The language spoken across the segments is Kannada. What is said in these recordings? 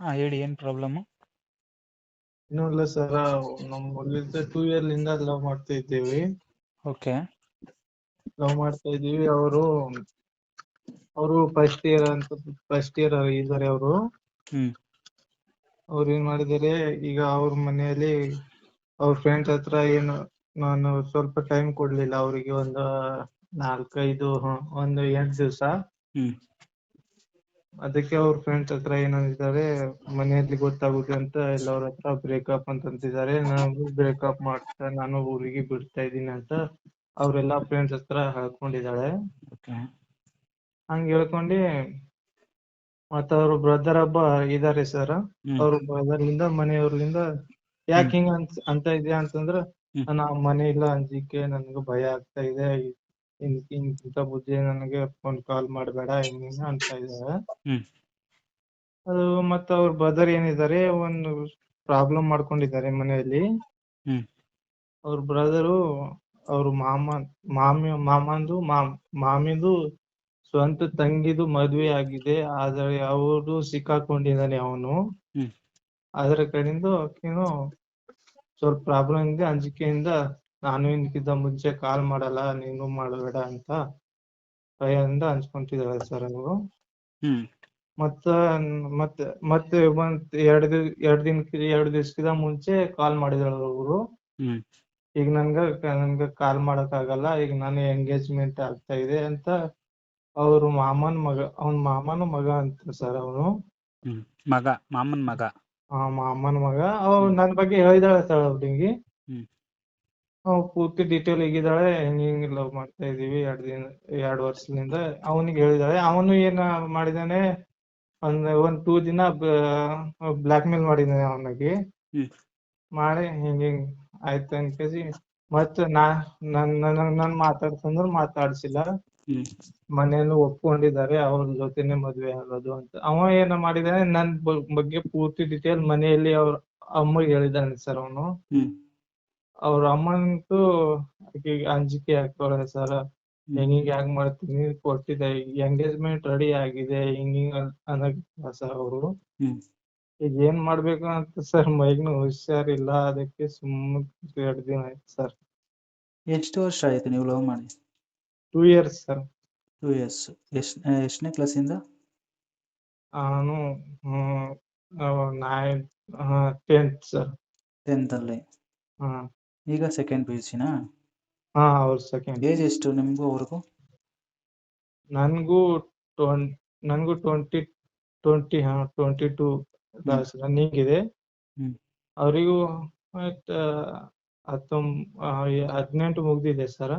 ಹಾ ಹೇಳಿ ಏನ್ ಪ್ರಾಬ್ಲಮ್ ಇನ್ನೂ ಇಲ್ಲ ಸರ್ ನಮ್ ಮೊದ್ಲಿಂದ ಟೂ ಇಯರ್ ಲಿಂದ ಲವ್ ಮಾಡ್ತಾ ಇದ್ದೀವಿ. ಓಕೆ ಲವ್ ಮಾಡ್ತಾ ಇದ್ದೀವಿ ಅವರು ಅವರು ಫಸ್ಟ್ ಇಯರ್ ಅಂತ ಫಸ್ಟ್ ಇಯರ್ ಇದ್ದಾರೆ ಅವರು. ಅವ್ರು ಏನ್ ಮಾಡಿದಾರೆ ಈಗ ಅವ್ರ ಮನೆಯಲ್ಲಿ ಅವ್ರ ಫ್ರೆಂಡ್ಸ್ ಹತ್ರ ಏನು ನಾನು ಸ್ವಲ್ಪ ಟೈಮ್ ಕೊಡ್ಲಿಲ್ಲ ಅವರಿಗೆ ಒಂದು ನಾಲ್ಕೈದು ಹ, ಒಂದು ಎಂಟು ದಿವಸ. ಅದಕ್ಕೆ ಅವ್ರ ಫ್ರೆಂಡ್ಸ್ ಹತ್ರ ಏನಂದಿದ್ದಾರೆ ಮನೆಯಲ್ಲಿ ಗೊತ್ತಾಗುತ್ತೆ ಅಂತ ಎಲ್ಲರ ಹತ್ರ ಬ್ರೇಕಪ್ ಅಂತ ನಾವು ನಾನು ಬ್ರೇಕಪ್ ಮಾಡ್ತಾ ನಾನು ಊರಿಗೆ ಬಿಡ್ತಾ ಇದ್ದೀನಿ ಅಂತ ಅವರೆಲ್ಲಾ ಫ್ರೆಂಡ್ಸ್ ಹತ್ರ ಹೇಳ್ಕೊಂಡಿದ್ದಾಳೆ ಓಕೆ. ಹಂಗ್ ಹೇಳ್ಕೊಂಡು ಮತ್ತ ಅವ್ರ ಬ್ರದರ್ ಒಬ್ಬ ಇದಾರೆ ಸರ್ ಹ್ಮ್. ಅವ್ರ ಬ್ರದರ್ ಇಂದ ಮನೆಯವ್ರಿಂದ ಯಾಕೆ ಹಿಂಗ ಅಂತ ಅಂತ ಇದೆಯಾ ಅಂತಂದ್ರ ಹ್ಮ್. ನನ್ನ ಮನೆ ಇಲ್ಲ ಅಂಜಿಕೆ ನನ್ಗ ಭಯ ಆಗ್ತಾ ಇದೆ ಇಂತ ಇಂತ ಬುದ್ಧಿ ನನಗೆ ಫೋನ್ ಕಾಲ್ ಮಾಡಬೇಡ ಹಿಂಗ ಹಿಂಗ ಅಂತ ಇದ್ದಾರೆ ಹ್ಮ್. ಅದು ಮತ್ತ ಅವ್ರ ಬ್ರದರ್ ಏನಿದ್ದಾರೆ ಒಂದು ಪ್ರಾಬ್ಲಮ್ ಮಾಡ್ಕೊಂಡಿದ್ದಾರೆ ಮನೆಯಲ್ಲಿ. ಹ್ಮ್. ಅವ್ರ ಬ್ರದರು ಅವ್ರ ಮಾಮ ಮಾಮಿ ಮಾಮಂದು ಮಾಮ್ ಮಾಮಿದು ಸ್ವಂತ ತಂಗಿದು ಮದ್ವೆ ಆಗಿದೆ ಆದರೆ ಅವ್ರು ಸಿಕ್ಕಾಕೊಂಡಿದ್ದಾನೆ ಅವನು. ಹ್ಮ್. ಅದರ ಕಡೆಯಿಂದ ಆಕಿನು ಸ್ವಲ್ಪ ಪ್ರಾಬ್ಲಮ್ ಇದೆ ಅಂಜಿಕೆಯಿಂದ ನಾನು ಇದಕ್ಕಿಂತ ಮುಂಚೆ ಕಾಲ್ ಮಾಡಲ್ಲ ನೀನು ಮಾಡಬೇಡ ಅಂತ ಭಯದಿಂದ ಹಂಚ್ಕೊಂತಿದ್ದಾಳೆ ಸರ್ ಅವರು. ಮತ್ತ ಮತ್ತೆ ಮತ್ತೆ ಒಂದ್ ಎರಡ್ ದಿವ್ ಎರಡ್ ದಿನಕ್ಕೆ ಎರಡ್ ದಿವಸಕ್ಕಿಂತ ಮುಂಚೆ ಕಾಲ್ ಮಾಡಿದ್ರು ಅವರು. ಈಗ ನನ್ಗ ನನ್ಗ ಕಾಲ್ ಮಾಡಕ್ ಆಗಲ್ಲ ಈಗ ನಾನು ಎಂಗೇಜ್ಮೆಂಟ್ ಆಗ್ತಾ ಇದೆ ಅಂತ ಅವ್ರ ಮಾಮನ್ ಮಗ ಅವ್ನ ಮಾಮನ ಮಗ ಅಂತ ಸರ್ ಅವನು. ಮಗ ಮಾಮನ್ ಮಗ. ಆ ಮಾಮನ್ ಮಗ ಅವ್ ನನ್ ಬಗ್ಗೆ ಹೇಳಿದಾಳೆ ಸರ್ ಅವ್ರಿಗೆ. ಪೂರ್ತಿ ಡೀಟೇಲ್ ಹೇಗಿದ್ದಾಳೆ ಹಿಂಗ್ ಹಿಂಗ್ ಲವ್ ಮಾಡ್ತಾ ಇದೀವಿ ಎರಡ್ ದಿನ ಎರಡ್ ವರ್ಷದಿಂದ. ಅವನಿಗೆ ಹೇಳಿದಾಳೆ ಅವನು ಏನ ಮಾಡಿದಾನೆ ಒಂದ್ ಒಂದ್ ಟೂ ದಿನ ಬ್ಲಾಕ್ ಮೇಲ್ ಮಾಡಿದಾನೆ ಅವನಿಗೆ. ಮಾಡಿ ಹಿಂಗ್ ಹಿಂಗ್ ಆಯ್ತು ಅನ್ಕೇಸಿ ಮತ್ತ್ ನಾ ನನ್ ನನ್ ಮಾತಾಡ್ಸಂದ್ರ ಮಾತಾಡ್ಸಿಲ್ಲ. ಮನೇಲಿ ಒಪ್ಕೊಂಡಿದ್ದಾರೆ ಅವ್ರ ಜೊತೆನೆ ಮದ್ವೆ ಆಗೋದು ಅಂತ. ಅವ ಏನ ಮಾಡಿದಾನೆ ನನ್ ಬಗ್ಗೆ ಪೂರ್ತಿ ಡಿಟೇಲ್ ಮನೆಯಲ್ಲಿ ಅವ್ರ ಅಮ್ಮಗೆ ಹೇಳಿದಾನೆ ಸರ್ ಅವನು. ಅವ್ರ ಅಮ್ಮಂತೂ ಆಕೆಗೆ ಅಂಜಿಕೆ ಆಗ್ತಾಳೆ ಸರ್. ಹಿಂಗ್ ಹಿಂಗ್ ಯಾಕ್ ಮಾಡ್ತೀನಿ ಕೊಟ್ಟಿದ್ದೆ. ಎಂಗೇಜ್ಮೆಂಟ್ ರೆಡಿ ಆಗಿದೆ. ಹಿಂಗ್ ಹಿಂಗ್ ಅನ್ನಕ್ ಸರ್ ಅವರು. ಹ್ಮ್. ಈಗ ಏನ್ ಮಾಡ್ಬೇಕು ಅಂತ ಸರ್? ಮೈಗ್ನು ಹುಷಾರಿಲ್ಲ. ಅದಕ್ಕೆ ಸುಮ್ಮನೆ ಎರಡು ದಿನ ಆಯ್ತು ಸರ್. ಎಷ್ಟು ವರ್ಷ ಆಯ್ತು ನೀವು ಲವ್ ಮಾಡಿ? Two years sir. Two years. ಎಷ್ಟ್ ಎಷ್ಟನೇ ಕ್ಲಾಸಿಂದ? ನಾನು ನೈನ್ ಟೆಂತ್ ಸರ್. ಟೆಂತ್ ಅಲ್ಲಿ ಹಾ. ಈಗ ಸೆಕೆಂಡ್ ಪಿ ಯು ಸಿನಾ ಹಾ ಅವ್ರ ಸೆಕೆಂಡ್ ಏಜ್ ಎಷ್ಟು ನಿಮ್ಗೂ ಅವ್ರಿಗೂ? ನನಗೂ ಟ್ವನ್ ನನಗೂ ಟ್ವೆಂಟಿ ಟ್ವೆಂಟಿ ಹಾ ಟ್ವೆಂಟಿ ಟೂ ರನ್ನಿಂಗ್ ಇದೆ ಹ್ಮ್. ಅವರಿಗೂ ಹತ್ತೊಂಬ ಹದಿನೆಂಟು ಮುಗ್ದಿದೆ ಸರ್.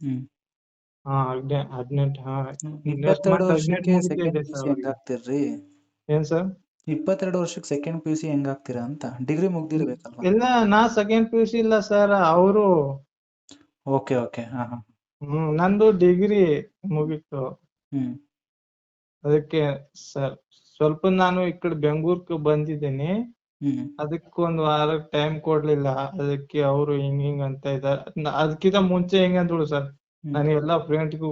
ಹ್ಮ್. ಹಾ ಹದ್ನೆ ಹದಿನೆಂಟು ಹಾ next ಇಪ್ಪತ್ತೆರಡು ವರ್ಷಕ್ಕೆ ಹದಿನೆಂಟು second P U sir C ಹೆಂಗ್ ಆಗ್ತಿರ್ರಿ. ಏನ್ ಸರ್? ಇಪ್ಪತ್ತೆರಡು ವರ್ಷಕ್ಕೆ ಸೆಕೆಂಡ್ ಪಿ ಯು ಸಿ ಹೆಂಗ್ ಆಗ್ತೀರಾ ಅಂತ? ಡಿಗ್ರಿ ಮುಗ್ದಿರ್ಬೇಕಲ್ವಾ? ಇಲ್ಲ ನಾ ಸೆಕೆಂಡ್ ಪಿ ಯು ಸಿ ಇಲ್ಲ ಸರ್ ಅವರು ಓಕೆ ಓಕೆ ಹಾ ಹಾ. ಹ್ಮ್ ನಂದು ಡಿಗ್ರಿ ಮುಗೀತು. ಹ್ಮ್. ಅದಕ್ಕೆ ಸರ್ ಸ್ವಲ್ಪ ನಾನು ಈ ಕಡೆ ಬೆಂಗಳೂರಿಗೆ ಬಂದಿದ್ದೀನಿ. ಹ್ಮ್. ಅದಕ್ಕೆ ಒಂದ್ ವಾರ ಟೈಮ್ ಕೊಡ್ಲಿಲ್ಲ. ಅದಕ್ಕೆ ಅವರು ಹಿಂಗ್ ಹಿಂಗ್ ಅಂತ ಇದ್ದಾರೆ. ಅದಕ್ಕಿಂತ ಮುಂಚೆ ಹೆಂಗ್ ಅಂದ್ರು ಸರ್ ನನಗೆಲ್ಲ ಫ್ರೆಂಡ್ಗೂ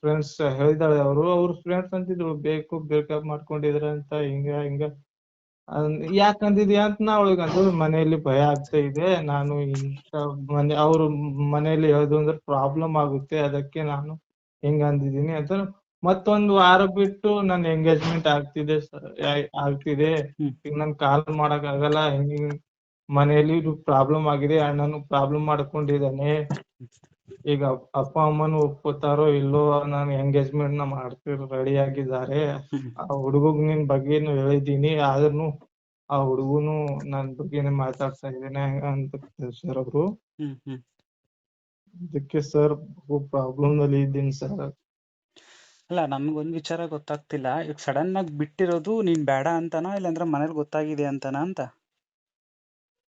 ಫ್ರೆಂಡ್ಸ್ ಹೇಳಿದಾಳೆ ಅವರು ಅವ್ರ ಫ್ರೆಂಡ್ಸ್ ಅಂತಿದ್ರು ಬೇಕು ಬ್ರೇಕಪ್ ಮಾಡ್ಕೊಂಡಿದ್ರ ಅಂತ ಹಿಂಗ ಹಿಂಗ. ಯಾಕಂದಿದ್ಯಾ ಅಂತ ನಾ ಅವಳಿಗೆ ಅಂದ್ರೆ ಮನೆಯಲ್ಲಿ ಭಯ ಆಗ್ತಾ ಇದೆ ನಾನು ಇಂಥ ಮನೆ ಅವ್ರ ಮನೆಯಲ್ಲಿ ಹೇಳುದು ಅಂದ್ರೆ ಪ್ರಾಬ್ಲಮ್ ಆಗುತ್ತೆ ಅದಕ್ಕೆ ನಾನು ಹಿಂಗ ಅಂದಿದ್ದೀನಿ ಅಂತ. ಮತ್ತೊಂದು ವಾರ ಬಿಟ್ಟು ನನ್ನ ಎಂಗೇಜ್ಮೆಂಟ್ ಆಗ್ತಿದೆ ಆಗ್ತಿದೆ. ಈಗ ನನ್ ಕಾಲ್ ಮಾಡಕ್ ಆಗಲ್ಲ ಹಿಂಗ ಹಿಂಗ್ ಮನೆಯಲ್ಲಿ ಪ್ರಾಬ್ಲಮ್ ಆಗಿದೆ ಅಣ್ಣನು ಪ್ರಾಬ್ಲಮ್ ಮಾಡ್ಕೊಂಡಿದ್ದಾನೆ. ಈಗ ಅಪ್- ಅಪ್ಪ ಅಮ್ಮನು ಒಪ್ಕೋತಾರೋ ಇಲ್ಲೋ ನಾನು ಎಂಗೇಜ್ಮೆಂಟ್ನ ಮಾಡ್ತಿರ್ ರೆಡಿ ಆಗಿದ್ದಾರೆ. ಆ ಹುಡುಗಗ್ ನಿನ್ ಬಗ್ಗೆನು ಹೇಳಿದಿನಿ ಆದ್ರೂ ಆ ಹುಡುಗನು ನನ್ ಬಗ್ಗೆನೆ ಮಾತಾಡ್ತಾ ಇದ್ದೇನೆ ಅಂತ ಸರ್ ಅವರು. ಅದಕ್ಕೆ ಸರ್ ಪ್ರಾಬ್ಲಮ್ ಅಲ್ಲಿ ಇದ್ದೀನಿ ಸರ್. ಅಲ್ಲ ನಮ್ಗೊಂದ್ ವಿಚಾರ ಗೊತ್ತಾಗ್ತಿಲ್ಲ. ಈಗ ಸಡನ್ ಆಗಿ ಬಿಟ್ಟಿರೋದು ನೀನ್ ಬೇಡ ಅಂತನಾ ಇಲ್ಲಾಂದ್ರೆ ಮನೇಲಿ ಗೊತ್ತಾಗಿದೆ ಅಂತನಾ ಅಂತ?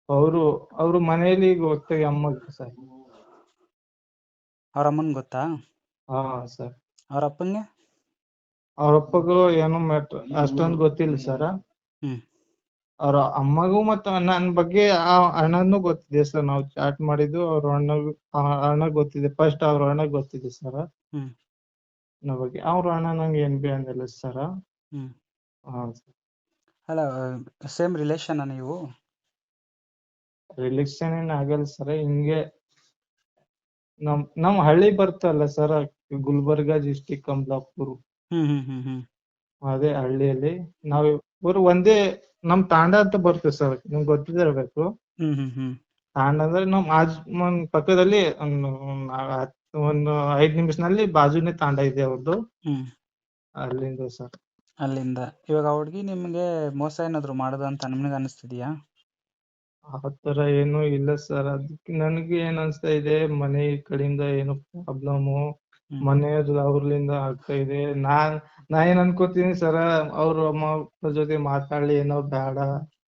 ಅವರು ಅವರು ಮನೇಲಿ ಗೊತ್ತಾಗಿ ಅಮ್ಮಗೆ ಸರ್. ಅವ್ರ ಅಮ್ಮನ್ ಗೊತ್ತಾ? ಹಾ ಸರ್. ಅವ್ರ ಅಪ್ಪಂಗೆ? ಅವ್ರ ಅಪ್ಪಗೂ ಏನು ಮ್ಯಾಟ್ರ್ ಅಷ್ಟೊಂದು ಗೊತ್ತಿಲ್ಲ ಸರ್. ಹ್ಮ್. ಅವ್ರ ಅಮ್ಮಗೂ ಮತ್ತ ನನ್ ಬಗ್ಗೆ ಆ ಅಣ್ಣನೂ ಗೊತ್ತಿದೆ ಸರ್. ನಾವು ಚಾಟ್ ಮಾಡಿದ್ದು ಅವ್ರ ಅಣ್ಣ ಅಣ್ಣ ಗೊತ್ತಿದೆ. ಫಸ್ಟ್ ಅವ್ರ ಅಣ್ಣ ಗೊತ್ತಿದೆ ಸರ್. ಹ್ಮ್. ನನ್ನ ಬಗ್ಗೆ ಅವ್ರ ಅಣ್ಣ ನಂಗೆ ಏನ್ ಬಿ ಅಂದಿಲ್ಲ ಸರ್. ಹ್ಮ್. ಹಾ ಅಲ್ಲ ಸೇಮ್ ರಿಲೇಷನ್ ನೀವು? ರಿಲೇಷನ್ ಏನ್ ಆಗಲ್ಲ ಸರ್. ಹಿಂಗೆ ನಮ್ ನಮ್ ಹಳ್ಳಿ ಬರ್ತಲ್ಲ ಸರ್ ಗುಲ್ಬರ್ಗಾ ಡಿಸ್ಟಿಕ್ ಕಮಲಾಪುರ್. ಹ್ಮ್ ಹ್ಮ್ ಹ್ಮ್ ಹ್ಮ್. ಅದೇ ಹಳ್ಳಿಯಲ್ಲಿ ನಾವ್ ಇಬ್ಬರು ಒಂದೇ ನಮ್ ತಾಂಡ ಅಂತ ಬರ್ತದೆ ಸರ್ ನಿಮ್ಗೆ ಗೊತ್ತಿರಬೇಕು ಹ್ಮ್ ಹ್ಮ್ ಹ್ಮ್. ತಾಂಡ ಅಂದ್ರೆ ನಮ್ ಆಜ್ ಪಕ್ಕದಲ್ಲಿ ಒಂದು ಐದ್ ನಿಮಿಷನಲ್ಲಿ ಬಾಜುನೇ ತಾಂಡ ಇದೆ ಅವ್ರದ್ದು ಹ್ಮ್. ಅಲ್ಲಿಂದ ಸರ್ ಅಲ್ಲಿಂದ. ಇವಾಗ ಆ ಹುಡ್ಗಿ ನಿಮ್ಗೆ ಮೋಸ ಏನಾದ್ರು ಮಾಡುದು ಅಂತ ನಿಮ್ಗೆ ಅನಿಸ್ತಿದ್ಯಾ? ಆತರ ಏನು ಇಲ್ಲ ಸರ್ ಅದಕ್ಕೆ ನನಗೆ ಏನ್ ಅನ್ಸ್ತಾ ಇದೆ ಮನೆ ಕಡೆಯಿಂದ ಏನೋ ಪ್ರಾಬ್ಲಮ್ ಹ್ಮ್. ಮನೆಯವ್ರ ಅವ್ರಲಿಂದ ಆಗ್ತಾ ಇದೆ. ನಾನ್ ನಾ ಏನ್ ಅನ್ಕೋತೀನಿ ಸರ ಅವ್ರ ಅಮ್ಮ ಅಪ್ಪ ಜೊತೆ ಮಾತಾಡ್ಲಿ ಏನೋ ಬೇಡ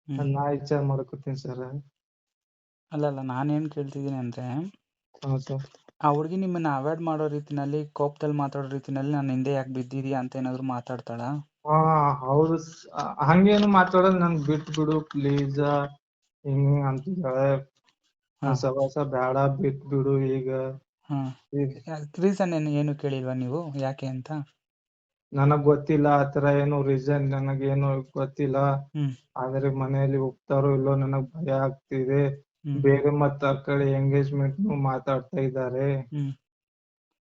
ಹ್ಮ್. ನಾ ವಿಚಾರ ಮಾಡ್ಕೋತೀನಿ ಸರ. ಅಲ್ಲ ಅಲ್ಲ ನಾನೇನ್ ಕೇಳ್ತಿದ್ದೀನಿ ಅಂದ್ರೆ ಹಾ ಸರ್ ಆ ಹುಡ್ಗಿ ನಿಮ್ಮನ್ನ ಅವಾಯ್ಡ್ ಮಾಡೋ ರೀತಿನಲ್ಲಿ ಕೋಪದಲ್ಲಿ ಮಾತಾಡೋ ರೀತಿನಲ್ಲಿ ನಾನು ಹಿಂದೆ ಯಾಕೆ ಬಿದ್ದಿದ್ಯಾ ಅಂತ ಏನಾದ್ರು ಮಾತಾಡ್ತಾಳಾ? ಹಾ ಹೌದು ಸ- ಆ, ಹಂಗೇನು ಮಾತಾಡೋದ್ ನನ್ ಬಿಟ್ ಬಿಡು ಪ್ಲೀಸ್ ಹಿಂಗ್ ಅಂತಿದ್ದಾಳೆ ಹಾ. ನನ್ ಸವಾಸ ಬೇಡ ಬಿಟ್ ಬಿಡು ಈಗ. ಹಾ. ಈಗ ರೀಸನ್ ಏನು ಏನು ಕೇಳಿಲ್ವಾ ನೀವು? ಯಾಕೆ ಅಂತ? ನನಗ್ ಗೊತ್ತಿಲ್ಲ ಆತರ ಏನು ರೀಸನ್ ನನಗೇನು ಗೊತ್ತಿಲ್ಲ. ಹ್ಮ್. ಆದ್ರೆ ಮನೆಯಲ್ಲಿ ಒಪ್ತಾರೋ ಇಲ್ಲೋ ನನಗ್ ಭಯ ಆಗ್ತಿದೆ. ಹ್ಮ್. ಬೇರೆ ಮತ್ತ ಆ ಕಡೆ ಎಂಗೇಜ್ಮೆಂಟ್ ಮಾತಾಡ್ತಾ ಇದ್ದಾರೆ. ಹ್ಮ್.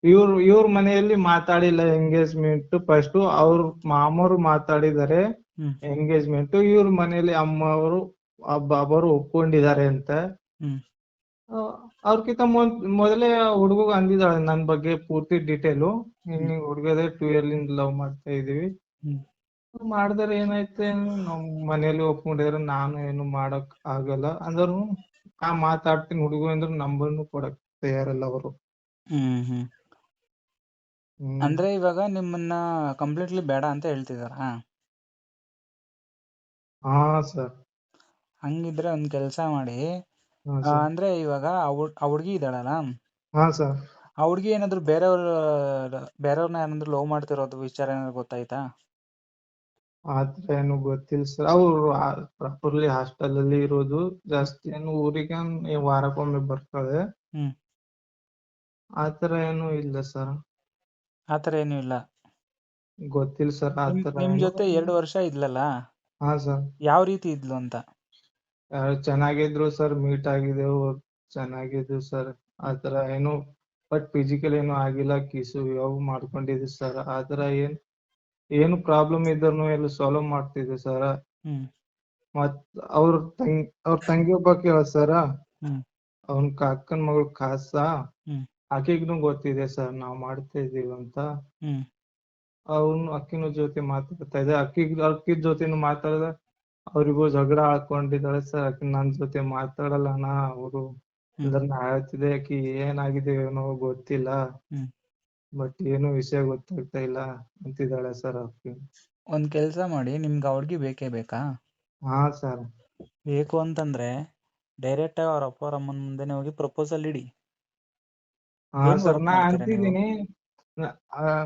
ಇವ್ರು ಇವ್ರ ಮನೆಯಲ್ಲಿ ಮಾತಾಡಿಲ್ಲ ಎಂಗೇಜ್ಮೆಂಟ್ ಫಸ್ಟ್ ಅವ್ರ ಮಾಮರು ಮಾತಾಡಿದ್ದಾರೆ. ಹ್ಮ್. ಎಂಗೇಜ್ಮೆಂಟ್ ಇವ್ರ ಮನೆಯಲ್ಲಿ ಅಮ್ಮ ಅವರು ಒಪ್ಕೊಂಡಿದ್ದಾರೆ ಅಂತ. ಅವ್ರಕ್ಕಿಂತ ಅವ್ರಕಿಂತ ಮೊದಲೇ ಹುಡುಗ ಅಂದಿದ್ದಾಳೆ ನನ್ ಬಗ್ಗೆ ಪೂರ್ತಿ ಡೀಟೇಲು ಹಿಂಗ್ ಹುಡುಗದೇ ಟೂ ಇಂದ ಲವ್ ಮಾಡ್ತಾ ಇದೀವಿ ಮಾಡಿದ್ರೆ ಏನಾಯ್ತು ನಮ್ ಮನೇಲಿ ಒಪ್ಕೊಂಡಿದ್ರೆ ನಾನು ಏನು ಮಾಡಕ್ ಆಗಲ್ಲ. ಅಂದ್ರು ನಾ ಮಾತಾಡ್ತೀನಿ ಹುಡುಗ ಅಂದ್ರೆ ನಂಬರ್ನು ಕೊಡಕ್ ತಯಾರಲ್ಲ ಅವರು. ಅಂದ್ರೆ ಇವಾಗ ನಿಮ್ಮನ್ನ ಕಂಪ್ಲೀಟ್ಲಿ ಬೇಡ ಅಂತ ಹೇಳ್ತಿದಾರ? ಹಾ ಸರ್. ಹಂಗಿದ್ರೆ ಒಂದ್ ಕೆಲ್ಸ ಮಾಡಿ ಹಾ ಆ, ಸರ್. ಅಂದ್ರೆ ಇವಾಗ ಆ ಹುಡುಗಿ ಇದ್ದಾಳಲ್ಲ? ಹಾ ಸರ್. ಆ ಹುಡ್ಗಿ ಏನಾದ್ರು ಬೇರೆಯವ್ರ ಬೇರೆಯವ್ರನ್ನ ಏನಾದ್ರು ಲವ್ ಮಾಡ್ತಿರೋದು ವಿಚಾರ ಏನಾದ್ರು ಗೊತ್ತಾಯ್ತಾ? ಆತರ ಏನು ಗೊತ್ತಿಲ್ಲ ಸರ್. ಅವ್ರು ಪ್ರಾಪರ್ಲಿ ಹಾಸ್ಟೆಲ್ ಅಲ್ಲಿ ಇರೋದು ಜಾಸ್ತಿ ಏನು ಊರಿಗೆ ವಾರಕ್ಕೊಮ್ಮೆ ಬರ್ತಾಳೆ ಹ್ಮ್. ಆತರ ಏನು ಇಲ್ಲ ಸರ್. ಆತರ ಏನು ಇಲ್ಲ? ಗೊತ್ತಿಲ್ಲ ಸರ್ ನಿಮ್ ಆತರ ನಿಮ್ ಏನು ಜೊತೆ ಎರಡು ವರ್ಷ ಇದ್ಲಲ್ಲ? ಹಾ ಸರ್. ಯಾವ ರೀತಿ ಇದ್ಲು ಅಂತ? ಚೆನ್ನಾಗಿದ್ರು ಸರ್ ಮೀಟ್ ಆಗಿದೆವು ಚೆನ್ನಾಗಿದ್ರು ಸರ್ ಆತರ ಏನು ಬಟ್ ಫಿಸಿಕಲ್ ಏನು ಆಗಿಲ್ಲ ಕಿಸು ಯಾವ ಮಾಡ್ಕೊಂಡಿದ್ವಿ ಸರ್ ಆತರ ಏನ್ ಏನು ಪ್ರಾಬ್ಲಮ್ ಇದ್ರು ಎಲ್ಲ ಸಾಲ್ವ್ ಮಾಡ್ತಿದ್ವಿ ಸರ್ ಮತ್ ಅವ್ರ ತಂಗಿ ಅವ್ರ ತಂಗಿ ಒಬ್ಬಾಕಿ ಸರ ಹ್ಮ್. ಅವನ್ ಅಕ್ಕನ ಮಗಳು ಕಾಸ. ಹ್ಮ್. ಆಕಿಗ್ನು ಗೊತ್ತಿದೆ ಸರ್ ನಾವ್ ಮಾಡ್ತಾ ಇದೀವಿ ಅಂತ. ಹ್ಮ್. ಅವನು ಅಕ್ಕಿನ ಜೊತೆ ಮಾತಾಡ್ತಾ ಇದೆ ಅಕ್ಕಿ ಅಕ್ಕಿ ಜೊತೆನು ಮಾತಾಡಿದ. ಅವ್ರಿಗೂ ಜಗಳ ಹಾಕೊಂಡಿದ್ದಾಳೆ ಸರ್ ಆಕಿ ನನ್ ಜೊತೆ ಮಾತಾಡಲ್ಲ ಅಣ್ಣ ಅವರು ಅದನ್ನ ಅಂದ್ರೆ ನಾ ಹೇಳ್ತಿದ್ದೆ ಆಕಿ ಏನಾಗಿದೆ ಏನೋ ಗೊತ್ತಿಲ್ಲ. ಹ್ಮ್. ಬಟ್ ಏನು ವಿಷಯ ಗೊತ್ತಾಗ್ತಾ ಇಲ್ಲ ಅಂತಿದ್ದಾಳೆ ಸರ್ ಆಕಿ. ಒಂದ್ ಕೆಲ್ಸ ಮಾಡಿ ನಿಮ್ಗೆ ಅವ್ರಿಗೆ ಬೇಕೇ ಬೇಕಾ? ಹಾ ಸರ್. ಬೇಕು ಅಂತಂದ್ರೆ ಡೈರೆಕ್ಟ್ ಆಗಿ ಅವ್ರ ಅಪ್ಪ ಅವ್ರ ಅಮ್ಮನ ಮುಂದೆನೆ ಹೋಗಿ ಪ್ರಪೋಸಲ್ ಇಡಿ. ಹಾ ಏನ್ ಸರ್ work ನಾ ಮಾಡ್ತೀರಾ ನೀವು? ಅಂತಿದ್ದೀನಿ.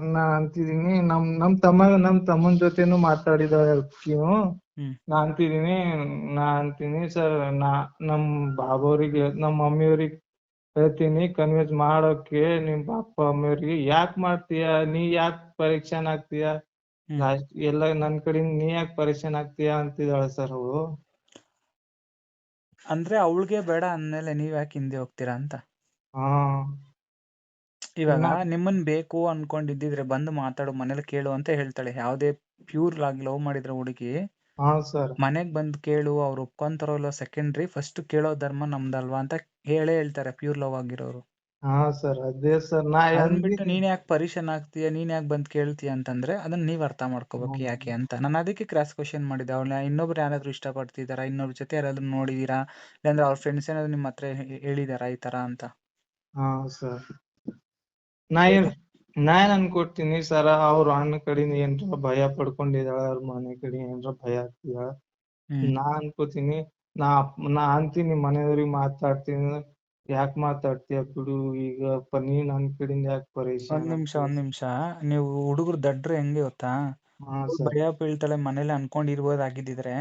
ನಾ ಅಂತಿದೀನಿ ನಮ್ ನಮ್ ತಮ್ಮ ನಮ್ ತಮ್ಮನ್ ಜೊತೆನು ಮಾತಾಡಿದಾಳೆ ನಾ ಅಂತಿದೀನಿ ನಾ ಅಂತೀನಿ ಸರ್ ನಾ ನಮ್ ಬಾಬಾವ್ರಿಗೆ ನಮ್ ಮಮ್ಮಿಯವ್ರಿಗೆ ಹೇಳ್ತೀನಿ ಕನ್ವಿನ್ಸ್ ಮಾಡೋಕೆ ನಿಮ್ ಅಪ್ಪ ಅಮ್ಮಿಯವ್ರಿಗೆ ಯಾಕ್ ಮಾಡ್ತೀಯ? ನೀ ಯಾಕ್ ಪರೀಕ್ಷಾನ್ ಆಗ್ತೀಯ ಲಾಸ್ಟ್ ಎಲ್ಲ ನನ್ ಕಡೆಯಿಂದ ನೀ ಯಾಕ್ ಪರೀಕ್ಷಾನ್ ಆಗ್ತೀಯ ಅಂತಿದಾಳೆ ಸರ್ ಅವಳು. ಅಂದ್ರೆ ಅವಳಿಗೆ ಬೇಡ ಅಂದ್ಮೇಲೆ ನೀವ್ ಯಾಕೆ ಹಿಂದೆ ಹೋಗ್ತೀರಾ ಅಂತ? ಹಾ. ಇವಾಗ ನಿಮ್ಮನ್ ಬೇಕು ಅನ್ಕೊಂಡಿದ್ದಿದ್ರೆ ಬಂದು ಮಾತಾಡು ಮನೇಲಿ ಕೇಳು ಅಂತ ಹೇಳ್ತಾಳೆ. ಯಾವ್ದೇ ಪ್ಯೂರ್ ಆಗಿ ಲವ್ ಮಾಡಿದ್ರೆ ಹುಡುಗಿ ಹಾ ಸರ್ ಮನೆಗ್ ಬಂದ್ ಕೇಳು ಅವ್ರು ಒಪ್ಕೊಂತಾರೋ ಇಲ್ಲ ಸೆಕೆಂಡ್ರಿ ಫಸ್ಟ್ ಕೇಳೋ ಧರ್ಮ ನಮ್ದಲ್ವಾ ಅಂತ ಹೇಳೇ ಹೇಳ್ತಾರೆ ಪ್ಯೂರ್ ಲವ್ ಆಗಿರೋರು. ಹಾ ಸರ್ ಅದೇ ಸರ್ ನಾ ಅದನ್ ಬಿಟ್ಟು ಅಂದಿನಿ ನೀನ್ ಯಾಕೆ ಪರಿಶನ್ ಆಗ್ತೀಯ ನೀನ್ ಯಾಕೆ ಬಂದ್ ಕೇಳ್ತೀಯ ಅಂತಂದ್ರೆ ಅದನ್ನ ನೀವ್ ಅರ್ಥ ಮಾಡ್ಕೋಬೇಕು ಯಾಕೆ ಅಂತ. ನಾನು ಅದಕ್ಕೆ ಕ್ರಾಸ್ ಕ್ವಶನ್ ಮಾಡಿದ್ದೆ ಅವಳ ಇನ್ನೊಬ್ರು ಯಾರಾದ್ರೂ ಇಷ್ಟ ಪಡ್ತಿದಾರಾ ಇನ್ನೊಬ್ರ ಜೊತೆ ಯಾರಾದ್ರೂ ನೋಡಿದೀರಾ? ಇಲ್ಲಾಂದ್ರೆ ಅವ್ರ ಫ್ರೆಂಡ್ಸ್ ಏನಾದ್ರು ನಿಮ್ ಹತ್ರ ಹೇಳಿದಾರ ಹೇಳಿದಾರಾ ಈ ತರ ಅಂತ? ಹಾ ಸರ್ ನಾ ಏನ್ ನಾ ಏನ್ ಅನ್ಕೊಡ್ತೀನಿ ಸರ. ಅವ್ರ ಅಣ್ಣ ಕಡೆಯಿಂದ ಏನ್ರ ಭಯ ಪಡ್ಕೊಂಡಿದಾಳ ಅವ್ರ ಮನೆ ಕಡೆ ಏನ್ರ ಭಯ ಆಗ್ತಿದಾಳ ಹ್ಮ್. ನಾ ಅನ್ಕೋತೀನಿ. ನಾ ನಾ ಅಂತೀನಿ ಮನೆಯವ್ರಿಗೆ ಮಾತಾಡ್ತೀನಿ. ಯಾಕ್ ಮಾತಾಡ್ತೀಯ ಬಿಡು ಈಗ? ಪ ನೀ ನನ್ ಕಡೆಯಿಂದ ಯಾಕೆ ಒಂದ್ ಪರೇಶಾನ್ ನಿಮಿಷ ಆಗ್ತೀಯ ಒಂದ್ ನಿಮಿಷ. ನೀವು ಹುಡುಗರು ದಡ್ರು ಹೆಂಗೆ ಗೊತ್ತಾ? ಹಾ ಸರ್. ಭಯ ಬೀಳ್ತಾಳೆ ಮನೇಲಿ ಅನ್ಕೊಂಡಿರ್ಬೋದಾಗಿದ್ದಿದ್ರೆ.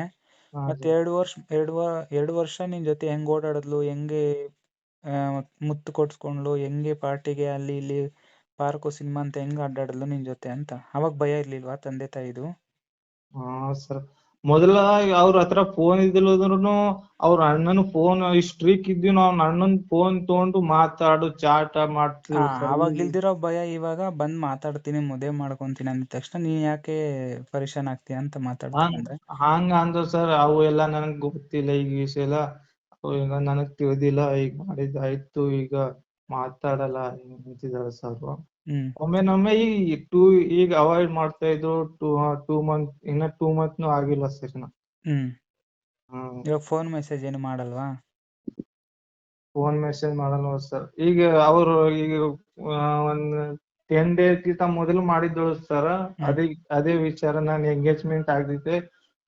ಹಾ ಮತ್ತೆ ಸರ್ ಎರಡು ವರ್ಷ ಎರಡು ವ ಎರಡು ವರ್ಷ ನಿನ್ ಜೊತೆ ಹೆಂಗ್ ಓಡಾಡಿದ್ಲು? ಹೆಂಗೆ ಆ, ಮುತ್ತು ಕೊಡ್ಸ್ಕೊಂಡ್ಲು? ಹೆಂಗೆ ಪಾರ್ಟಿಗೆ ಅಲ್ಲಿ ಇಲ್ಲಿ ಪಾರ್ಕು ಸಿನಿಮಾ ಅಂತ ಹೆಂಗ್ ಅಡ್ಡಾಡಲ್ಲ ನಿನ್ ಜೊತೆ ಅಂತ. ಅವಾಗ ಭಯ ಇರ್ಲಿಲ್ವಾ ತಂದೆ ತಾಯಿದು? ಹಾ ಸರ್. ಮೊದಲ ಅವ್ರ ಹತ್ರ ಫೋನ್ ಇದ್ದಿಲ್ಲದ್ರುನು ಅವ್ರ ಅಣ್ಣನ ಫೋನ್ ಸ್ಟ್ರೀಕ್ ಇದ್ವಿ ನಾವ್ ಅಣ್ಣನ್ ಫೋನ್ ತಗೊಂಡು ಮಾತಾಡು ಚಾಟ ಮಾಡ್ತೀವಿ ಅವಾಗ ಇಲ್ದಿರೋ ಭಯ ಇವಾಗ ಬಂದ್ ಮಾತಾಡ್ತೀನಿ ಮದುವೆ ಮಾಡ್ಕೊಂತೀನಿ ಅಂದ ತಕ್ಷಣ ನೀನ್ ಯಾಕೆ ಪರೇಶಾನ್ ಆಗ್ತೀಯ ಅಂತ ಮಾತಾಡ್ತೀನಿ ಹಂಗ್ ಅಂದ್ರೆ? ಹಂಗ ಅಂದ್ರು ಸರ್ ಅವು ಎಲ್ಲ ನನಗ್ ಗೊತ್ತಿಲ್ಲ ಈಗ ವಿಷಯ ಎಲ್ಲ. ಅವು ಈಗ ನನಗ್ ತಿಳಿದಿಲ್ಲ ಈಗ ಮಾಡಿದ್ ಆಯ್ತು ಈಗ ಮಾತಾಡಲ್ಲ ಅಂತಿದಾರೆ ಸರ್. ಹ್ಮ್. ಒಮ್ಮೆನೊಮ್ಮೆ ಈ ಟೂ ಈಗ ಅವಾಯ್ಡ್ ಮಾಡ್ತಾ ಇದ್ರು ಟೂ ಟೂ ಮಂತ್ ಇನ್ನ ಟೂ ಮಂತ್ನು ಆಗಿಲ್ಲ ಸರ್ ಇನ್ನ ಹ್ಮ್ ಇವಾಗ ಫೋನ್ ಮೆಸೇಜ್ ಏನು ಮಾಡಲ್ವಾ? ಫೋನ್ ಮೆಸೇಜ್ ಮಾಡಲ್ಲ ಸರ್ ಈಗ ಅವರು ಈಗ ಒಂದ್ ಟೆನ್ ಡೇಸ್ ಗಿಂತ ಮೊದಲು ಮಾಡಿದ್ದಳು ಸರ್ ಅದೇ ಅದೇ ವಿಚಾರ ನಾನು ಎಂಗೇಜ್ಮೆಂಟ್ ಆಗಿದ್ದೆ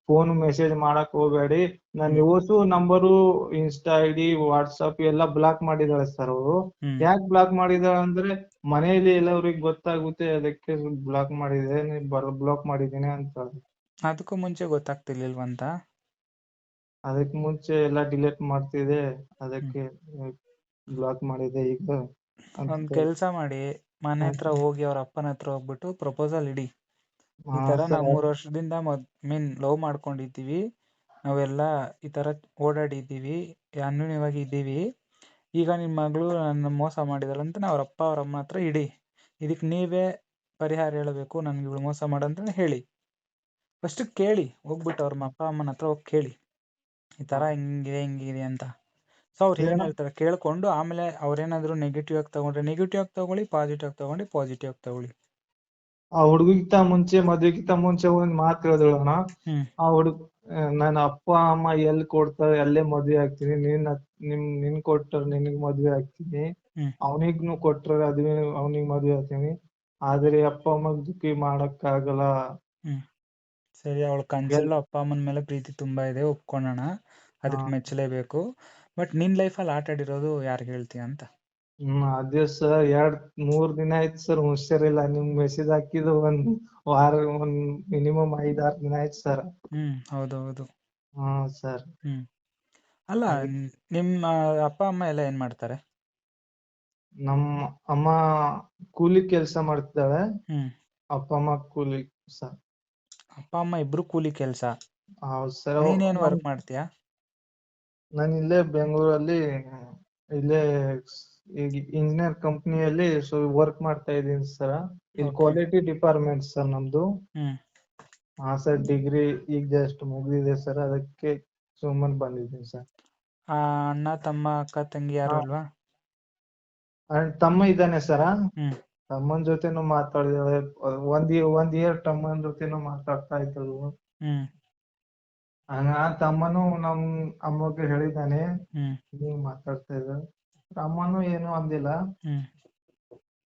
ಫೋನ್ ಮೆಸೇಜ್ ಮಾಡಕ್ ಹೋಗ್ಬೇಡಿ. ನನ್ ಇವತ್ತು number insta ID WhatsApp WhatsApp ಎಲ್ಲ ಬ್ಲಾಕ್ ಮಾಡಿದಾಳೆ ಸರ್ ಅವರು. ಯಾಕ್ ಯಾಕೆ ಬ್ಲಾಕ್ ಮಾಡಿದಾಳೆ ಅಂದ್ರೆ ಮನೆಯಲ್ಲಿ ಎಲ್ಲರಿಗೂ ಗೊತ್ತಾಗುತ್ತೆ ಅದಕ್ಕೆ ಬ್ಲಾಕ್ ಮಾಡಿದೆ ಬರ್ ಬ್ಲಾಕ್ ಮಾಡಿದ್ದೀನಿ ಅಂತ. ಅದಕ್ಕೂ ಮುಂಚೆ ಗೊತ್ತಾಗ್ತಿರ್ಲಿಲ್ವಂತ? ಅದಕ್ಕೆ ಮುಂಚೆ ಎಲ್ಲ ಡಿಲೀಟ್ ಮಾಡ್ತಿದೆ ಅದಕ್ಕೆ ಬ್ಲಾಕ್ ಮಾಡಿದೆ ಈಗ ಅಂತ ಒಂದ್ ಕೆಲ್ಸ ಮಾಡಿ ಮನೆ ಹತ್ರ ಹೋಗಿ ಅವ್ರ ಅಪ್ಪನ ಹತ್ರ ಹೋಗ್ಬಿಟ್ಟು ಪ್ರಪೋಸಲ್ ಇಡಿ. ಈ ತರ ನಾವ್ ಮೂರ್ ವರ್ಷದಿಂದ ಮದ್ ಮೀನ್ ಲವ್ ಮಾಡ್ಕೊಂಡಿದ್ದೀವಿ. ನಾವೆಲ್ಲ ಈ ತರ ಓಡಾಡಿದ್ದೀವಿ ಅನ್ಯೋನ್ಯವಾಗಿ ಇದ್ದೀವಿ. ಈಗ ನಿಮ್ಮ ಮಗಳು ನನ್ನ ಮೋಸ ಮಾಡಿದಾಳೆ ಅಂತ ನಾವ್ ಅವ್ರ ಅಪ್ಪ ಅವ್ರ ಅಮ್ಮ ಹತ್ರ ಇಡಿ. ಇದಕ್ ನೀವೇ ಪರಿಹಾರ ಹೇಳಬೇಕು ನನ್ಗೆ ಇವಳು ಮೋಸ ಮಾಡಂತ ಹೇಳಿ. ಫಸ್ಟ್ ಕೇಳಿ ಹೋಗ್ಬಿಟ್ಟು ಅವ್ರ ಅಪ್ಪ ಅಮ್ಮನ ಹತ್ರ ಹೋಗಿ ಕೇಳಿ. ಈ ತರ ಹಿಂಗಿದೆ ಹಿಂಗಿದೆ ಅಂತ. ಸೊ ಅವ್ರು ಏನ್ ಹೇಳ- ಹೇಳ್ತಾರೆ ಕೇಳ್ಕೊಂಡು ಆಮೇಲೆ ಅವ್ರೇನಾದ್ರು ನೆಗೆಟಿವ್ ಆಗಿ ತಗೊಂಡ್ರೆ ನೆಗೆಟಿವ್ ಆಗಿ ತಗೊಳ್ಳಿ ಪಾಸಿಟಿವ್ ಆಗಿ ತಗೊಂಡು ಪಾಸಿಟಿವ್ ಆಗಿ ತಗೊಳ್ಳಿ. ಆ ಹುಡುಗಿಗಿಂತ ಮುಂಚೆ ಮದ್ವೆಗಿಂತ ಮುಂಚೆ ಒಂದ್ ಮಾತ್ ಹೇಳಿದಳು ಅಣ್ಣ. ಆ ಹುಡುಗ ನನ್ನ ಅಪ್ಪ ಅಮ್ಮ ಎಲ್ ಕೊಡ್ತಾರೆ ಅಲ್ಲೇ ಮದ್ವೆ ಆಗ್ತೀನಿ. ನಿನ್ ನಿಮ್ ನಿನ್ ಕೊಟ್ರ ನಿನಗ್ ಮದ್ವೆ ಆಗ್ತೀನಿ. ಅವನಿಗ್ನು ಕೊಟ್ರ ಅದುವೆ ಅವನಿಗ್ ಮದ್ವೆ ಆಗ್ತೀನಿ. ಆದ್ರೆ ಅಪ್ಪ ಅಮ್ಮಗ್ ದುಃಖಿ ಮಾಡಕ್ ಆಗಲ್ಲ ಸರಿ ಅವಳ ಕನ್ಸಲ್ಲೂ ಅಪ್ಪ ಅಮ್ಮನ ಮೇಲೆ ಪ್ರೀತಿ ತುಂಬಾ ಇದೆ ಒಪ್ಕೊಳ್ಳೋಣ ಅದಕ್ಕೆ ಮೆಚ್ಚಲೇಬೇಕು. ಬಟ್ ನಿನ್ ಲೈಫಲ್ಲಿ ಆಟ ಆಡಿರೋದು ಯಾರಿಗೆ ಹೇಳ್ತೀಯ ಅಂತ? ಹ್ಮ್ ಅದೇ ಸರ್ ಎರಡ್ ಮೂರ್ ದಿನ ಆಯ್ತು ಸರ್ ಹುಷಾರಿಲ್ಲ ನಿಮ್ ಮೆಸೇಜ್ ಹಾಕಿದ್ ಒಂದ್ ವಾರ ಒಂದ್ ಮಿನಿಮಮ್ ಐದ್ ಆರ್ ದಿನ ಆಯ್ತು ಸರ್ ಹ್ಮ್ ಹೌದು ಹೌದು ಹಾ ಸರ್ ಹ್ಮ್. ಅಲ್ಲ ನಿಮ್ಮ ಅಪ್ಪ ಅಮ್ಮ ಎಲ್ಲ ಏನ್ ಮಾಡ್ತಾರೆ? ನಮ್ಮ ಅಮ್ಮ ಕೂಲಿ ಕೆಲ್ಸ ಮಾಡ್ತಿದ್ದಾಳೆ. ಹ್ಮ್. ಅಪ್ಪ ಅಮ್ಮ ಕೂಲಿ ಸರ್ ಅಪ್ಪ ಅಮ್ಮ ಇಬ್ರು ಕೂಲಿ ಕೆಲ್ಸ? ಹೌದ್ ಸರ್ ನೀನೇನ್ ವರ್ಕ್ ಮಾಡ್ತೀಯಾ? ನಾನು ಇಲ್ಲೇ ಬೆಂಗಳೂರಲ್ಲಿ ಇಲ್ಲೇ ಈಗ ಇಂಜಿನಿಯರ್ ಕಂಪ್ನಿಯಲ್ಲಿ ಸೊ ವರ್ಕ್ ಮಾಡ್ತಾ ಇದ್ದೀನಿ ಸರ್ ಇಲ್ಲಿ Okay. ಕ್ವಾಲಿಟಿ ಡಿಪಾರ್ಟ್ಮೆಂಟ್ ಸರ್ ನಮ್ದು. ಹ್ಮ್. ಹಾ ಸರ್ ಡಿಗ್ರಿ ಈಗ ಜಸ್ಟ್ ಮುಗಿದಿದೆ ಸರ್ ಅದಕ್ಕೆ ಸುಮ್ಮನೆ ಬಂದಿದ್ದೀನಿ ಸರ್ ಆ ಅಣ್ಣ ತಮ್ಮ ಅಕ್ಕ ತಂಗಿ ಯಾರು ಹಾ. ಅಲ್ವಾ ಅಂಡ್ ತಮ್ಮ ಇದ್ದಾನೆ ಸರ್ ಹ್ಮ್. ತಮ್ಮನ್ ಜೊತೆನೂ ಮಾತಾಡಿದಾಳೆ ಒಂದ್ ಒಂದ್ ಇಯರ್ ತಮ್ಮನ್ ಜೊತೆನು ಮಾತಾಡ್ತಾ ಇದ್ದಳು ಹ್ಮ್. ಹಂಗ ಆ ತಮ್ಮನು ನಮ್ ಅಮ್ಮಗೆ ಹೇಳಿದ್ದಾನೆ. ಹ್ಮ್. ನೀವ್ ಮಾತಾಡ್ತಾ ಇದ್ದ ಅಮ್ಮನು ಏನು ಅಂದಿಲ್ಲ. ಹ್ಮ್.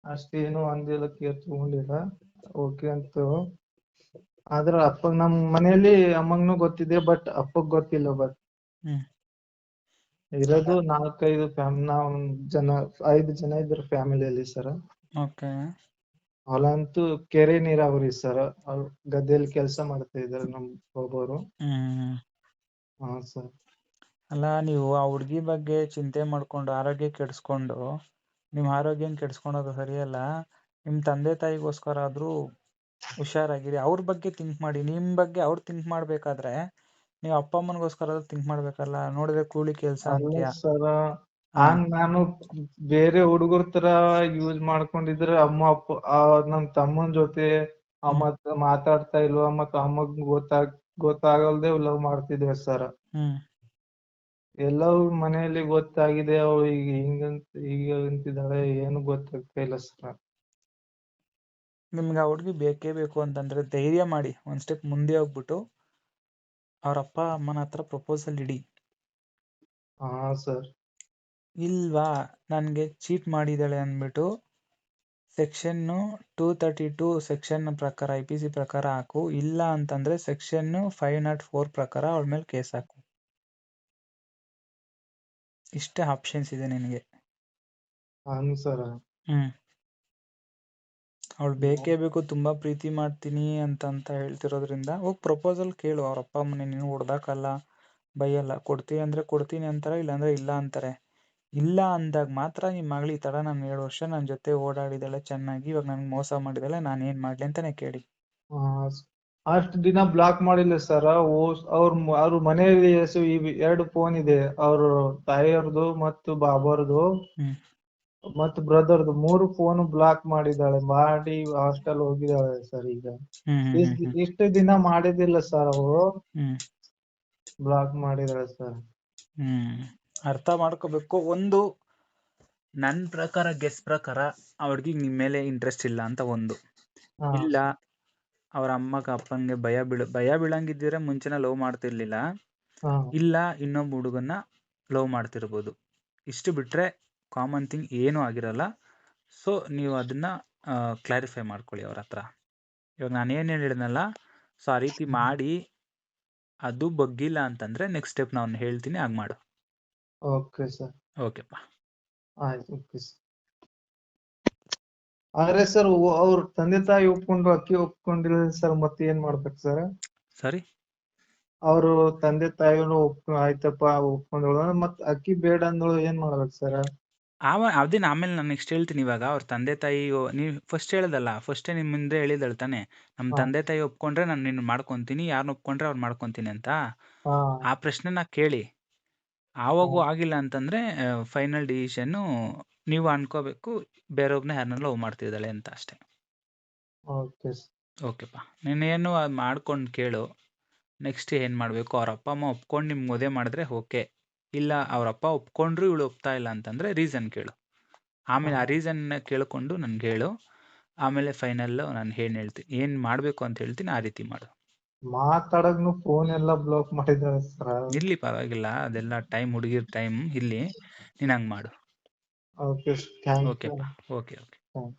ಅಷ್ಟೇನು ಅಂದಿಲ್ಲ ಕೇರ್ ತಗೊಂಡಿಲ್ಲ. ಓಕೆ ಅಂತ. ಆದ್ರ ಅಪ್ಪ ನಮ್ ಮನೆಯಲ್ಲಿ ಅಮ್ಮಂಗ್ನು ಗೊತ್ತಿದೆ ಬಟ್ ಅಪ್ಪಗ್ ಗೊತ್ತಿಲ್ಲ ಬಟ್ ಹ್ಮ್. ಇರೋದು ನಾಲ್ಕೈದು ಫ್ಯಾಮ್ ನಾವ್ ಜನ ಐದು ಜನ ಇದ್ರ ಫ್ಯಾಮಿಲಿಯಲ್ಲಿ ಸರ್. ಓಕೆ ಹೊಲ ಅಂತೂ ಕೆರೆ ನೀರಾವರಿ ಸರ್. ಅವ್ರು ಗದ್ದೆಯಲ್ಲಿ ಕೆಲಸ ಮಾಡ್ತಾ ಇದಾರೆ ನಮ್ ಒಬ್ಬರು ಹ್ಮ್. ಹಾ ಸರ್. ಅಲ್ಲ ನೀವು ಆ ಹುಡ್ಗಿ ಬಗ್ಗೆ ಚಿಂತೆ ಮಾಡ್ಕೊಂಡು ಆರೋಗ್ಯ ಕೆಡಿಸ್ಕೊಂಡು ನಿಮ್ ಆರೋಗ್ಯನ ಕೆಡಿಸ್ಕೊಳೋದು ಸರಿಯಲ್ಲ ನಿಮ್ ತಂದೆ ತಾಯಿಗೋಸ್ಕರ ಆದ್ರೂ ಹುಷಾರಾಗಿರಿ. ಅವ್ರ ಬಗ್ಗೆ ಥಿಂಕ್ ಮಾಡಿ ನಿಮ್ ಬಗ್ಗೆ ಅವ್ರು ಥಿಂಕ್ ಮಾಡ್ಬೇಕಾದ್ರೆ ನೀವು ಅಪ್ಪ ಅಮ್ಮನಿಗೋಸ್ಕರ ಥಿಂಕ್ ಮಾಡ್ಬೇಕಲ್ಲ. ನೋಡಿದ್ರೆ ಕೂಲಿ ಕೆಲಸ ಅಂತ್ಯ? ಸರ್ ಹಂಗ್ ನಾನು ಬೇರೆ ಹುಡುಗರ ತರ ಯೂಸ್ ಮಾಡ್ಕೊಂಡಿದ್ರೆ ಅಮ್ಮ ಅಪ್ಪ ನಮ್ ತಮ್ಮನ್ ಜೊತೆ ಅಮ್ಮ ಮಾತಾಡ್ತಾ ಇಲ್ವಾ ಮತ್ತ ಅಮ್ಮಗ್ ಗೊತ್ತಾಗ್ ಗೊತ್ತಾಗಲ್ದೆ ಲವ್ ಮಾಡ್ತಿದ್ವಿ ಸರ್ ಹ್ಮ್. ಎಲ್ಲವೂ ಮನೆಯಲ್ಲಿ ಗೊತ್ತಾಗಿದೆ ಅವಳು ಈಗ ಹಿಂಗಂತ ಈಗ ಅಂತಿದ್ದಾಳೆ ಏನು ಗೊತ್ತಾಗ್ತಾ ಇಲ್ಲ ಸರ್. ನಿಮ್ಗೆ ಆ ಹುಡುಗಿ ಬೇಕೇ ಬೇಕು ಅಂತಂದ್ರೆ ಧೈರ್ಯ ಮಾಡಿ ಒಂದ್ ಸ್ಟೆಪ್ ಮುಂದೆ ಹೋಗ್ಬಿಟ್ಟು ಅವ್ರ ಅಪ್ಪ ಅಮ್ಮನ ಹತ್ರ ಪ್ರಪೋಸಲ್ ಇಡಿ. ಹಾ ಸರ್. ಇಲ್ವಾ? ನನ್ಗೆ ಚೀಟ್ ಮಾಡಿದಾಳೆ ಅಂದ್ಬಿಟ್ಟು section two thirty two section ಪ್ರಕಾರ ಐ ಪಿ ಸಿ ಪ್ರಕಾರ ಹಾಕು. ಇಲ್ಲ ಅಂತಂದ್ರೆ ಸೆಕ್ಷನ್ ಫೈವ್ ನಾಟ್ ಫೋರ್ ಪ್ರಕಾರ ಅವಳ ಮೇಲೆ ಕೇಸ್ ಹಾಕು. ಇಷ್ಟೇ ಆಪ್ಷನ್ಸ್ ಇದೆ ನಿನಗೆ. ಹಂಗ್ ಸರ್ ಹ್ಮ್. ಅವ್ಳು ಬೇಕೇ ಬೇಕು ತುಂಬಾ ಪ್ರೀತಿ ಮಾಡ್ತೀನಿ ಅಂತ ಅಂತ ಹೇಳ್ತಿರೋದ್ರಿಂದ ಹೋಗ್ ಪ್ರಪೋಸಲ್ ಕೇಳು ಅವ್ರ ಅಪ್ಪ ಅಮ್ಮನೆ ನೀನು ಹೊಡ್ದಾಕಲ್ಲ ಬೈಯಲ್ಲ. ಕೊಡ್ತೀನಿ ಅಂದ್ರೆ ಕೊಡ್ತೀನಿ ಅಂತಾರೆ ಇಲ್ಲಾಂದ್ರೆ ಇಲ್ಲ ಅಂತಾರೆ. ಇಲ್ಲ ಅಂದಾಗ ಮಾತ್ರ ನಿಮ್ ಮಗಳು ಈ ತರ ನಾನ್ ಏಳು ವರ್ಷ ನನ್ನ ಜೊತೆ ಓಡಾಡಿದಾಳೆ ಚೆನ್ನಾಗಿ ಇವಾಗ ನನ್ಗೆ ಮೋಸ ಮಾಡಿದಾಳೆ ನಾನು ಏನ್ ಮಾಡ್ಲಿ ಅಂತಾನೆ ಕೇಳಿ. ಅಷ್ಟ್ ದಿನ ಬ್ಲಾಕ್ ಮಾಡಿಲ್ಲ ಸರ್ ಅವ್ರ ಅವ್ರ ಮನೆಯಲ್ಲಿ ಎರಡು ಫೋನ್ ಇದೆ. ಅವ್ರ ತಾಯಿಯವ್ರದ್ದು ಮತ್ತು ಬಾಬಾರ್ದು ಮತ್ತ್ ಬ್ರದರ್ದು ಮೂರು ಫೋನ್ ಬ್ಲಾಕ್ ಮಾಡಿದ್ದಾಳೆ. ಮಾಡಿ ಹಾಸ್ಟೆಲ್ ಹೋಗಿದ್ದಾಳೆ ಸರ್ ಈಗ. ಇಷ್ಟು ದಿನ ಮಾಡಿದಿಲ್ಲ ಸರ್ ಅವರು. ಬ್ಲಾಕ್ ಮಾಡಿದಾಳೆ ಸರ್ ಹ್ಮ್. ಅರ್ಥ ಮಾಡ್ಕೋಬೇಕು. ಒಂದು ನನ್ ಪ್ರಕಾರ ಗೆಸ್ ಪ್ರಕಾರ ಆ ನಿಮ್ಮ ನಿಮ್ ಮೇಲೆ ಇಂಟ್ರೆಸ್ಟ್ ಇಲ್ಲ ಅಂತ ಒಂದು. ಇಲ್ಲ ಅವ್ರ ಅಮ್ಮಗ ಅಪ್ಪಂಗೆ ಭಯ ಬೀಳ ಭಯ ಬೀಳಂಗಿದ್ರೆ ಮುಂಚೆನೆ ಲವ್ ಮಾಡ್ತಿರ್ಲಿಲ್ಲ. ಇಲ್ಲ ಇನ್ನೊಬ್ಬ ಹುಡುಗನ್ನ ಲವ್ ಮಾಡ್ತಿರ್ಬೋದು. ಇಷ್ಟು ಬಿಟ್ರೆ ಕಾಮನ್ ಥಿಂಗ್ ಏನೂ ಆಗಿರಲ್ಲ. ಸೊ ನೀವು ಅದನ್ನ ಕ್ಲಾರಿಫೈ ಮಾಡ್ಕೊಳ್ಳಿ ಅವ್ರ ಹತ್ರ. ಇವಾಗ ನಾನು ಏನು ಹೇಳಿದ್ನಲ್ಲ ಸೊ ಆ ರೀತಿ ಮಾಡಿ ಅದು ಬಗ್ಗಿಲ್ಲ ಅಂತಂದ್ರೆ ನೆಕ್ಸ್ಟ್ ಸ್ಟೆಪ್ ನಾನು ಹೇಳ್ತೀನಿ ಹಾಗೆ ಮಾಡು. ಓಕೆ ಸರ್ ಓಕೆಪ್ಪ ಆಯ್ತು ಓಕೆ ಸರ್ ಆದ್ರೆ ಸರ್ ಅವ್ರ ತಂದೆ ತಾಯಿ ಒಪ್ಕೊಂಡ್ರು ಅಕ್ಕಿ ಒಪ್ಕೊಂಡಿಲ್ಲ ಸರ್ ಮತ್ತೆ ಏನ್ ಮಾಡ್ಬೇಕು ಸರ್ ಸರಿ. ಅವರು ತಂದೆ ತಾಯಿನು ಒಪ್ ಆಯ್ತಪ್ಪ ಒಪ್ಕೊಂಡ್ರು ಮತ್ ಅಕ್ಕಿ ಬೇಡ ಅಂದಳು ಏನ್ ಮಾಡ್ಬೇಕು ಸರ್ ಆವ ಅದನ್ನ ಆಮೇಲೆ ನಾನು ನೆಕ್ಸ್ಟ್ ಹೇಳ್ತೀನಿ ಇವಾಗ ಅವ್ರ ತಂದೆ ತಾಯಿ ನೀವು ಫಸ್ಟ್ ಹೇಳದಲ್ಲ ಫಸ್ಟ್ ನಿಮ್ಮ ಮುಂದೆ ಹೇಳಿದಳು ತಾನೆ. ನಮ್ಮ ತಂದೆ ತಾಯಿ ಒಪ್ಕೊಂಡ್ರೆ ನಾನು ನಿನ್ನ ಮಾಡ್ಕೊಂತೀನಿ ಯಾರನ್ನ ಒಪ್ಕೊಂಡ್ರೆ ಅವ್ರು ಮಾಡ್ಕೊಂತೀನಿ ಅಂತ. ಆ ಪ್ರಶ್ನೆನ ಕೇಳಿ. ಆವಾಗೂ ಆಗಿಲ್ಲ ಅಂತಂದ್ರೆ ಫೈನಲ್ ಡಿಸಿಷನ್ನು ನೀವು ಅನ್ಕೋಬೇಕು ಬೇರೆಯವ್ರನ್ನ ಯಾರನ್ನ ಲವ್ ಮಾಡ್ತಿದ್ದಾಳೆ ಅಂತ ಅಷ್ಟೇ. ಓಕೆ ಓಕೆಪ್ಪ ನೀನೇನು ಅದು ಮಾಡ್ಕೊಂಡು ಕೇಳು. ನೆಕ್ಸ್ಟ್ ಏನು ಮಾಡಬೇಕು? ಅವ್ರ ಅಪ್ಪ ಅಮ್ಮ ಒಪ್ಕೊಂಡು ನಿಮ್ಗೆ ಮದುವೆ ಮಾಡಿದ್ರೆ ಓಕೆ ಇಲ್ಲ ಅವ್ರ ಅಪ್ಪ ಒಪ್ಕೊಂಡ್ರು ಇವಳು ಒಪ್ತಾ ಇಲ್ಲ ಅಂತಂದರೆ ರೀಸನ್ ಕೇಳು. ಆಮೇಲೆ ಆ ರೀಸನ್ ರೀಸನ್ನ ಕೇಳ್ಕೊಂಡು ನನ್ಗೆ ಹೇಳು. ಆಮೇಲೆ ಫೈನಲ್ ನಾನು ಏನು ಹೇಳ್ತೀನಿ ಏನು ಮಾಡಬೇಕು ಅಂತ ಹೇಳ್ತೀನಿ ಆ ರೀತಿ ಮಾಡು. ಮಾತಾಡೋದ್ನು ಫೋನ್ ಎಲ್ಲ ಬ್ಲಾಕ್ ಮಾಡಿದ್ದಾರೆ ಸರ್ ಇರ್ಲಿ ಪರವಾಗಿಲ್ಲ ಅದೆಲ್ಲ ಟೈಮ್ ಹುಡುಗಿರ್ ಟೈಮ್ ಇಲ್ಲಿ ನೀನು ಹಂಗೆ ಮಾಡು. Okay, thank okay. you. Okay, okay. Thank.